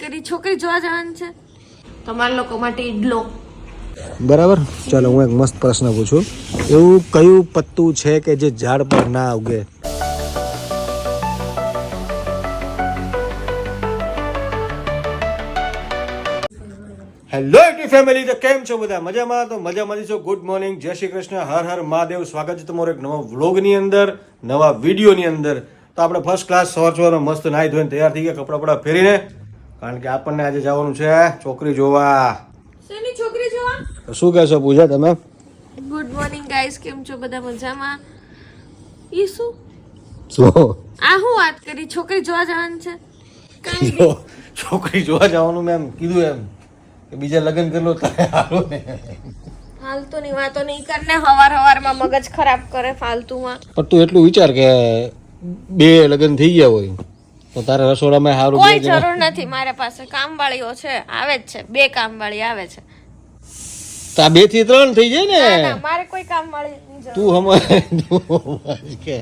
કરી છોકરી જોવા જવાનું છે? તમારા લોકો માટે ઈડલો. બરાબર? ચાલો હું એક મસ્ત પ્રશ્ન પૂછું. એવું કયું પત્તું છે કે જે ઝાડ પર ના ઉગે? હેલો એટી ફેમિલી તો કેમ છો બધા? મજામાં? તો મજામાં છો. ગુડ મોર્નિંગ જય શ્રી કૃષ્ણ. હર હર મહાદેવ. સ્વાગત છે તમારો એક નવા વ્લોગની અંદર નવા વિડીયોની અંદર. તો આપણે ફર્સ્ટ ક્લાસ સવાર સવારમાં મસ્ત નાહી ધોઈને તૈયાર થઈ ગયા કપડાં બપડા ફેરીને કારણ કે આપણને આજે જવાનું છે છોકરી જોવા. શેની છોકરી જોવા? શું કહેશો પૂજા તમે? ગુડ મોર્નિંગ ગાઈસ કેમ છો? બધા મજામાં? ઈ શું? શું? આ હું વાત કરી? છોકરી જોવા જવાનું છે? છોકરી જોવા જવાનું મેં એમ કીધું એમ કે બીજા લગ્ન કરી લો તારે હાલો ને. ફાલતુ ની વાતો નહીં કરને હવાર હવારમાં મગજ ખરાબ કરે ફાલતુમાં. પણ તું એટલું વિચાર કે બે લગ્ન થઈ ગયા હોય. તો તારે રસોડામાં સારું કોઈ જરૂર નથી મારા પાસે કામવાળીઓ છે આવે જ છે બે કામવાળી આવે છે. તો આ બેથી ત્રણ થઈ જાય ને? ના મારે કોઈ કામવાળી તું હમણાં કે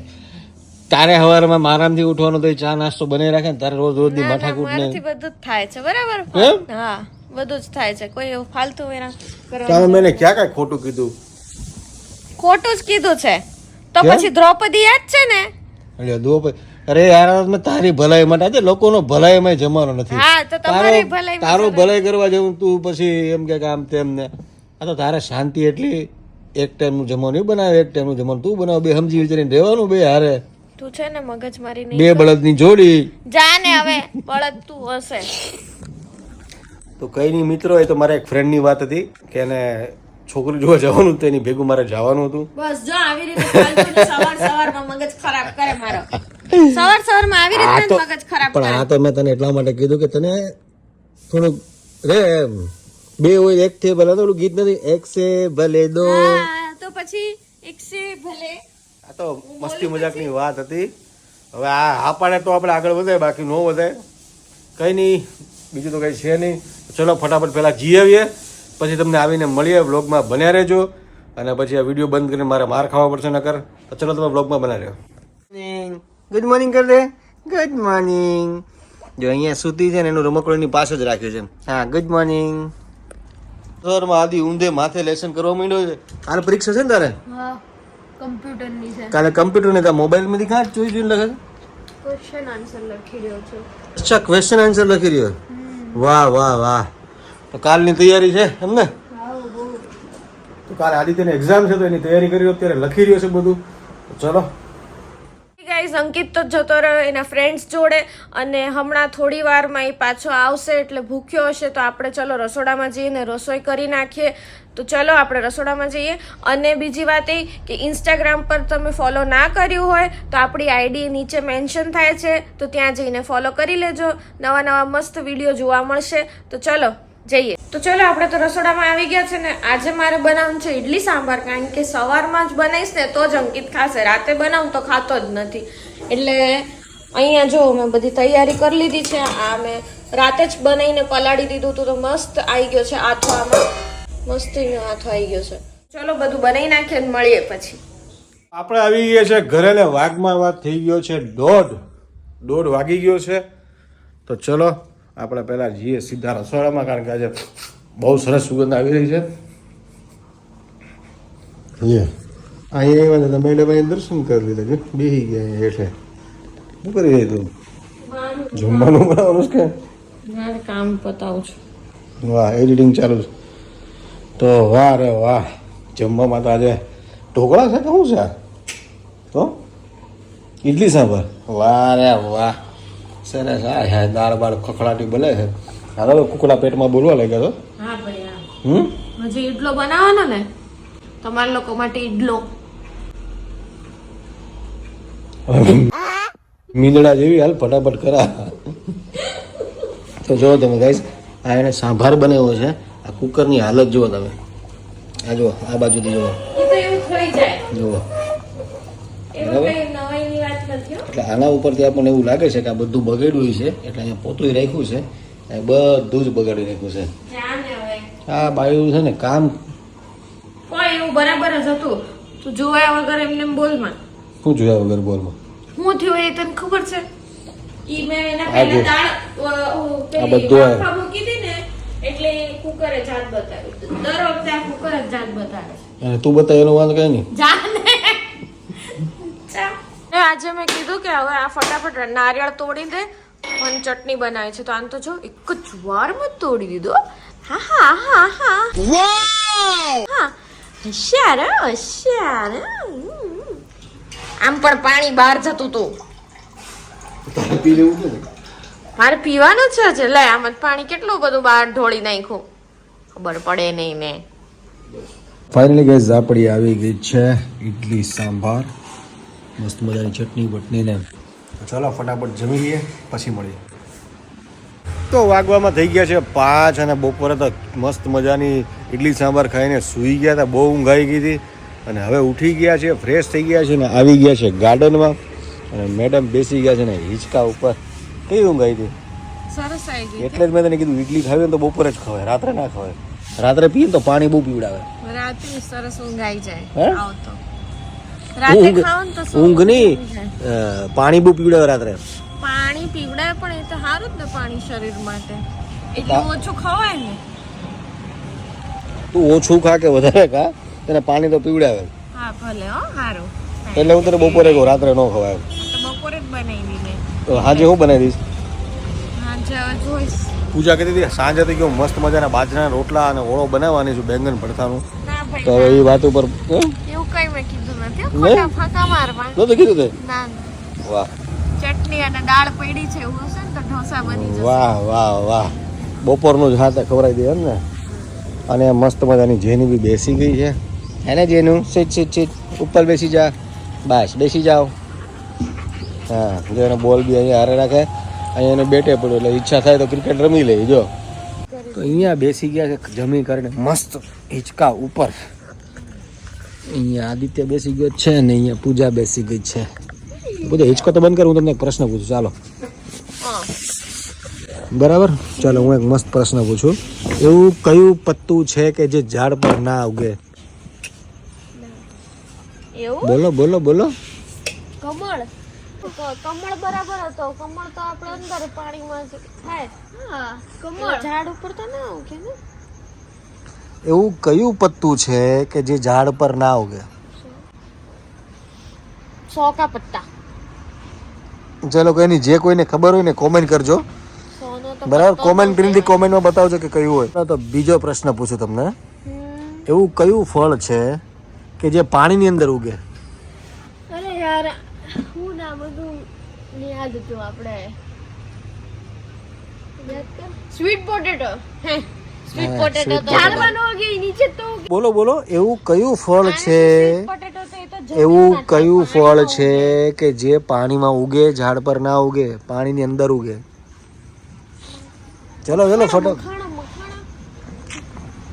તારે હવારમાં આરામથી ઉઠવાનું તો ચા નાસ્તો બની રાખે ને તારે રોજ રોજની માથાકૂટ ને બધું જ થાય છે બરાબર? હા બધું જ થાય છે કોઈ એવું ફાલતુ વેરા કરવા તમે મેં ક્યાં કાંઈ ખોટું કીધું? ખોટું જ કીધું છે. તો પછી દ્રૌપદી યાદ છે ને? એટલે દો અરે યાર મેં તારી ભલાઈ માટે આજે લોકોનો ભલાઈમાં જમાનો નથી. હા તો તમારી ભલાઈ તારો ભલાઈ કરવા જવું તું પછી એમ કે આમ તેમ ને. આ તો તારે શાંતિ એટલી એક ટાઈમનું જમવાનું બનાવે એક ટાઈમનું જમવાનું તું બનાવ. બે સમજી વિચારીને રહેવાનું બે હારે. તું છે ને મગજ મારી નહીં બે બળદની જોડી. જા ને હવે બળદ તું હશે. તો કઈ નહીં મિત્રો એ તો મારા એક ફ્રેન્ડની વાત હતી કે એને છોકરી જોવા જવાનું હતું એની ભેગું મારે જવાનું હતું. બસ જો આવી રીતે સવાર સવારમાં મગજ ખરાબ કરે મારો. સવાર સવારમાં આવી રીતે મગજ ખરાબ પણ આ તો મેં તને એટલા માટે કીધું કે તને થોડુંક રે એમ બે હોય એક છે ભલે તો ગીત નથી એક સે ભલે દો. તો પછી એક સે ભલે. આ તો મસ્તી મજાકની વાત હતી. હવે આ હા પાડે તો આપણે આગળ વધે બાકી ન વધે. કંઈ નહીં બીજું તો કંઈ છે નહીં. ચલો ફટાફટ પહેલાં જી આવીએ. પછી તમને આવીને મળીએ બ્લોગમાં બન્યા રહેજો. અને પછી આ વીડિયો બંધ કરીને મારે માર ખાવા પડશે નકર તો ચલો તમે બ્લોગમાં બના રહ્યો ગુડ મોર્નિંગ કર દે ગુડ મોર્નિંગ જો અહીંયા સૂતી છે ને એનું રમકડાની પાસે જ રાખ્યું છે. હા ગુડ મોર્નિંગ સરમાં આદિ ઊંધે માથે લેસન કરવા માંડ્યો છે. કાલે પરીક્ષા છે ને તારે? હા કમ્પ્યુટર છે. કાલે કમ્પ્યુટર ને મોબાઈલમાંથી કાં જોઈ જોઈને લખે ક્વેશ્ચન આન્સર લખી રહ્યો છું. અચ્છા ક્વેશ્ચન આન્સર લખી રહ્યો વાહ વાહ વાહ. તો કાલની તૈયારી છે એમને તો કાલે આદિત્યની એક્ઝામ છે તો એની તૈયારી કરી અત્યારે લખી રહ્યો છે બધું. તો ચલો. ગાઈઝ અંકિત તો જતો રહ્યો એના ફ્રેન્ડ્સ જોડે અને હમણાં થોડી વારમાં એ પાછો આવશે એટલે ભૂખ્યો હશે તો આપણે ચલો રસોડામાં જઈએ ને રસોઈ કરી નાખીએ. તો ચલો આપણે રસોડામાં જઈએ. અને બીજી વાત એ કે ઇન્સ્ટાગ્રામ પર તમે ફોલો ના કર્યું હોય તો આપણી આઈડી નીચે મેન્શન થાય છે. તો ત્યાં જઈને ફોલો કરી લેજો. નવા નવા મસ્ત વીડિયો જોવા મળશે. તો ચલો. જઈએ. તો ચલો, આપણે તો રસોડામાં આવી ગયા છે ને, આજે મારે બનાવવાનું છે ઇડલી સાંભાર, કારણ કે સવારમાં જ બનાવીશ ને, તો જ અંકિત ખાશે. રાતે બનાવું તો ખાતો જ નથી. એટલે અહીંયા જો મેં બધી તૈયારી કરી લીધી છે. આ મેં રાતે જ બનાવીને પલાળી દીધું હતું, તો મસ્ત આવી ગયો છે આથો આમાં. મસ્ત એનો આથો આવી ગયો છે. ચલો, બધું બનાવી નાખીએ મળીએ પછી. આપણે આવી ગયા છે ઘરે ને વાઘમાં વાત થઈ ગયો છે દોઢ. દોઢ વાગી ગયો છે. તો ચલો આપણે પહેલાં જઈએ સીધા રસોડામાં કારણ કે આજે બહુ સરસ સુગંધ આવી રહી છે. અહીંયા આવ્યા હતા મેડમ દર્શન કરી લીધા છે. બેસી ગયા અહીંયા હેઠે. શું કરી રહી તું? જમવાનું બનાવવાનું છે કે? કામ પતાવું છું. વાહ એડિટિંગ ચાલુ છે. તો વાહ રે વાહ. જમવામાં તો આજે ઢોકળા છે કે શું છે તો ઇડલી સાંભર. વાહ રે વાહ. સરસ હા હા દાળ બાળ ખખડાટી બને છે. હાલો તો કુકડા પેટમાં બોલવા લાગ્યા તો હા ભાઈ હા. હમ? હજી ઈડલો બનાવવાનો ને? તમારા લોકો માટે ઈડલો. મીંદડા જેવી હાલ ફટાફટ કરા. તો જુઓ તમે ગાઈસ આ એને સાંભાર બનાવ્યો છે. આ કુકરની હાલત જુઓ તમે. આ જુઓ આ બાજુથી જુઓ. જુઓ. એવું એટલે આના ઉપરથી આપણને એવું લાગે છે કે આ બધું બગડ્યું છે એટલે અહીંયા પોતું રાખ્યું છે. એ બધું જ બગાડી રાખ્યું છે. જા આ બાયું છે ને કામ કોઈ એવું બરાબર જ હતું. તું જોયા વગર એમને બોલમાં. શું જોયા વગર બોલમાં? હું થયું એ તને ખબર છે? ઈ મેં એના આ પહેલા દાળ અ, બધું આ. મૂકી હતી ને એટલે કુકરે જાત બતાવ્યું દર વખતે આ કુકર જ જાત બતાવે છે. અને તું બતાવ એનો વાંધો કઈ નહીં. જાને. ચા. એ આજે મેં કીધું કે હવે આ ફટાફટ નારિયેળ તોડી દે અને ચટણી બનાવી છે. તો આમ તો જો એક જ વારમાં તોડી દીધો હા. હા હા હા હા. હોશિયાર હોશિયાર આમ પણ પાણી બહાર જતું હતું ને? મારે પીવાનું છે જે લે આમ પાણી કેટલું બધું બહાર ઢોળી નાખ્યું. ખબર પડે નહીં ને. ફાઇનલી ગેસ આપણી આવી ગઈ છે. ઇડલી સાંભાર. મસ્ત મજાની ચટણી ને ચાલો ફટાફટ જમી લઈએ પછી મળીએ. તો વાગવામાં થઈ ગયા છે પાંચ અને બપોરે તો મસ્ત મજાની ઇડલી સાંભાર ખાઈને સૂઈ ગયા હતા બહુ ઊંઘ આવી ગઈ હતી. અને હવે ઉઠી ગયા છે ફ્રેશ થઈ ગયા છે ને આવી ગયા છે ગાર્ડનમાં. અને મેડમ બેસી ગયા છે ને હિંચકા ઉપર. કઈ ઊંઘ આવી હતી? સરસ આવી ગઈ એટલે જ મેં તને કીધું ઇડલી ખાવી ને તો બપોરે જ ખવાય રાત્રે ના ખવાય. રાત્રે પીએ ને તો પાણી બહુ પીવડાવે. રાત્રે સરસ ઊંઘ આવી જાય ઊંઘ ઊંઘ નહીં પાણી બહુ પીવડાવે રાત્રે. પાણી પીવડાય પણ એ તો સારું જ ને પાણી શરીર માટે. એટલું ઓછું ખવાય ને. તું ઓછું ખા કે વધારે ખા? તેને પાણી તો પીવડાવે. હા ભલે હો સારું. એટલે હું તને બપોરે કહું રાત્રે ન ખવાય તો બપોરે જ બનાવી દે. તો સાંજે હું બનાવી દઈશ? જોઈશ. પૂજા કરી હતી સાંજે તો કેવું મસ્ત મજાના બાજરાના રોટલા અને ઓળો બનાવવાની છું બેંગન ભરતાનું. તો હવે એ વાત ઉપર કઈ મેં કીધું નથી? ખોટા ફાંકા મારવા નતો કીધું તે? ના વાહ. ચટણી અને દાળ પડી છે એવું હશે ને તો ઢોસા બની જશે. વાહ વાહ વાહ. બપોરનું જ હાથે ખવડાવી દે એમ ને. અને મસ્ત મજાની જેની બી બેસી ગઈ છે. એને જેનું? Seat seat seat. ઉપર બેસી જા. બસ બેસી જાઓ. હા જો એનો બોલ બી અહીંયા હારે રાખે. અહીંયા એને બેટે પડ્યો એટલે ઈચ્છા થાય તો ક્રિકેટ રમી લે જો. તો અહીંયા બેસી ગયા છે જમી કરીને મસ્ત હિંચકા ઉપર. અહીંયા આદિત્ય બેસી ગયો છે ને અહીંયા પૂજા બેસી ગઈ છે. બધો હિંચકો તો બંધ કર હું તમને એક પ્રશ્ન પૂછું ચાલો. બરાબર? ચાલો હું એક મસ્ત પ્રશ્ન પૂછું. એવું કયું પત્તું છે કે જે ઝાડ પર ના ઉગે? બોલો બોલો બોલો. કમળ. કમળ બરાબર હતો. કમળ તો આપણે અંદર પાણીમાં થાય. હા કમળ. ઝાડ ઉપર તો ના ઉગે ને? એવું કયું પત્તું છે કે જે ઝાડ પર ના ઉગે? સોકા પત્તા. ચાલો કોઈની જે કોઈને ખબર હોય ને કોમેન્ટ કરજો. બરાબર? કોમેન્ટ કરીને કોમેન્ટમાં બતાવજો કે કયું હોય. તો બીજો પ્રશ્ન પૂછું તમને. એવું કયું ફળ છે કે જે પાણીની અંદર ઉગે? અરે યાર હું ના બધું યાદ હતું આપણે. સ્વીટ પોટેટો હે. સ્વીટ હા, પોટેટો sweet તો potato. ઝાડમાં ન ઉગે નીચે તો ઉગે. બોલો બોલો એવું કયું ફળ છે પોટેટો તો એ તો જમીનમાં એવું થાય, કયું ફળ પાણીમાં છે ઉગે. કે જે પાણીમાં ઉગે ઝાડ પર ના ઉગે પાણીની અંદર ઉગે ચલો ચલો ફટો મખાણા મખાણા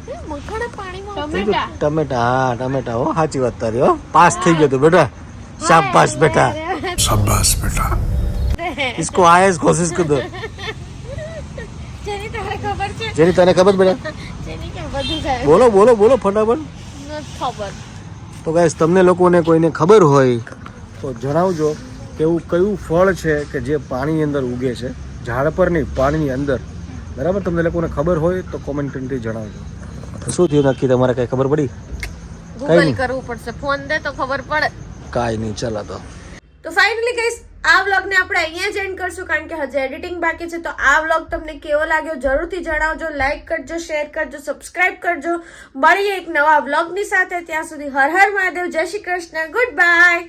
હે, મખાણા પાણીમાં ટમેટા ટમેટા હા ટમેટા હો સાચી વાત તારી હો પાસ થઈ ગયો તું બેટા શાબાશ બેટા શાબાશ બેટા इसको आयस कोशिश कर दो જેની તારે ખબર છે જેની તને ખબર બેટા થાય? બોલો બોલો બોલો ફટાફટ. ખબર. તો ગાઈસ તમને લોકોને કોઈને ખબર હોય તો જણાવજો કે એવું કયું ફળ છે કે જે પાણીની અંદર ઉગે છે. ઝાડ પર નહીં પાણીની અંદર. બરાબર? તમને લોકોને ખબર હોય તો કોમેન્ટ કરીને જણાવજો. શું થયું? નક્કી તમારે કઈ ખબર પડી? ગૂગલ. કરવું પડશે. ફોન દે તો ખબર પડે. કાંઈ નહીં ચાલો તો. તો ફાઇનલી ગાઈસ આ વ્લોગને આપણે અહીંયા જ એન્ડ કરશું કારણ કે હજી એડિટિંગ બાકી છે. તો આ વ્લોગ તમને કેવો લાગ્યો જરૂરથી જણાવજો લાઈક કરજો શેર કરજો સબસ્ક્રાઇબ કરજો. મળીએ એક નવા વ્લોગની સાથે. ત્યાં સુધી હર હર મહાદેવ, જય શ્રી કૃષ્ણ. Good bye